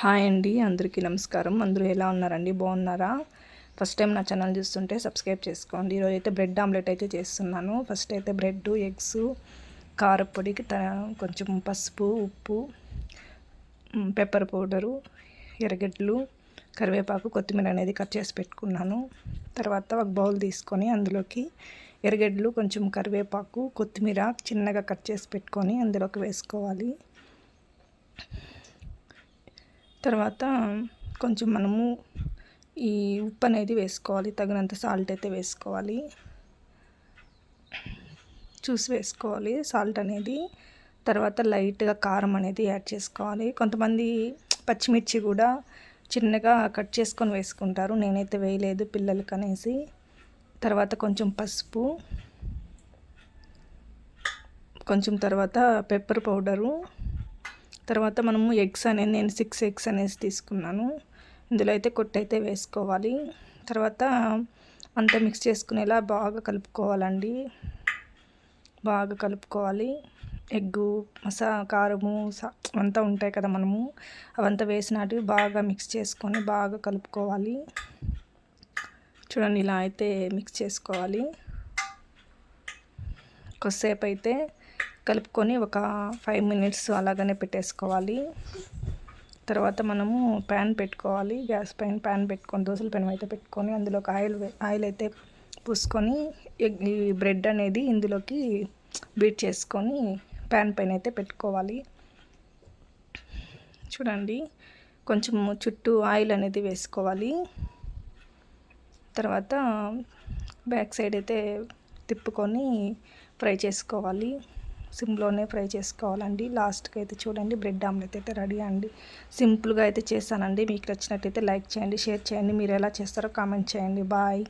Hi అండి అందరికీ నమస్కారం. అందరూ ఎలా ఉన్నారండి? బాగున్నారా? ఫస్ట్ టైం నా ఛానల్ చూస్తుంటే సబ్స్క్రైబ్ చేసుకోండి. ఈరోజు అయితే బ్రెడ్ ఆమ్లెట్ అయితే చేస్తున్నాను. ఫస్ట్ అయితే బ్రెడ్ ఎగ్స్ కారపొడికి త కొంచెం పసుపు ఉప్పు పెప్పర్ పౌడరు ఎర్రగడ్డలు కరివేపాకు కొత్తిమీర అనేది కట్ చేసి పెట్టుకున్నాను. తర్వాత ఒక బౌల్ తీసుకొని అందులోకి ఎర్రగడ్డలు కొంచెం కరివేపాకు కొత్తిమీర చిన్నగా కట్ చేసి పెట్టుకొని అందులోకి వేసుకోవాలి. తర్వాత కొంచెం మనము ఈ ఉప్పు అనేది వేసుకోవాలి తగినంత సాల్ట్ అయితే వేసుకోవాలి. చూసి వేసుకోవాలి సాల్ట్ అనేది. తర్వాత లైట్గా కారం అనేది యాడ్ చేసుకోవాలి. కొంతమంది పచ్చిమిర్చి కూడా చిన్నగా కట్ చేసుకొని వేసుకుంటారు. నేనైతే వేయలేదు పిల్లలకి అనేసి. తర్వాత కొంచెం పసుపు. కొంచెం తర్వాత పెప్పర్ పౌడరు. తర్వాత మనము ఎగ్స్ అనేది నేను సిక్స్ ఎగ్స్ అనేసి తీసుకున్నాను. ఇందులో అయితే కొట్టి అయితే వేసుకోవాలి. తర్వాత అంతా మిక్స్ చేసుకునేలా బాగా కలుపుకోవాలండి. బాగా కలుపుకోవాలి. ఎగ్గు మసా కారము అంతా ఉంటాయి కదా మనము. అవంతా వేసినటివి బాగా మిక్స్ చేసుకొని బాగా కలుపుకోవాలి. చూడండి ఇలా అయితే మిక్స్ చేసుకోవాలి. కొద్దిసేపు అయితే కలుపుకొని ఒక ఫైవ్ మినిట్స్ అలాగనే పెట్టేసుకోవాలి. తర్వాత మనము ప్యాన్ పెట్టుకోవాలి. గ్యాస్ పైన ప్యాన్ పెట్టుకొని దోశల పెనం అయితే పెట్టుకొని అందులోకి ఆయిల్ ఆయిల్ అయితే పూసుకొని ఈ బ్రెడ్ అనేది ఇందులోకి బీట్ చేసుకొని ప్యాన్ పైన అయితే పెట్టుకోవాలి. చూడండి కొంచెం చుట్టూ ఆయిల్ అనేది వేసుకోవాలి. తర్వాత బ్యాక్ సైడ్ అయితే తిప్పుకొని ఫ్రై చేసుకోవాలి. సిమ్లోనే ఫ్రై చేసుకోవాలండి. లాస్ట్కి అయితే చూడండి బ్రెడ్ ఆమ్లెట్ అయితే రెడీ అండి. సింపుల్గా అయితే చేశానండి. మీకు నచ్చినట్టయితే లైక్ చేయండి షేర్ చేయండి. మీరు ఎలా చేస్తారో కామెంట్ చేయండి. బాయ్.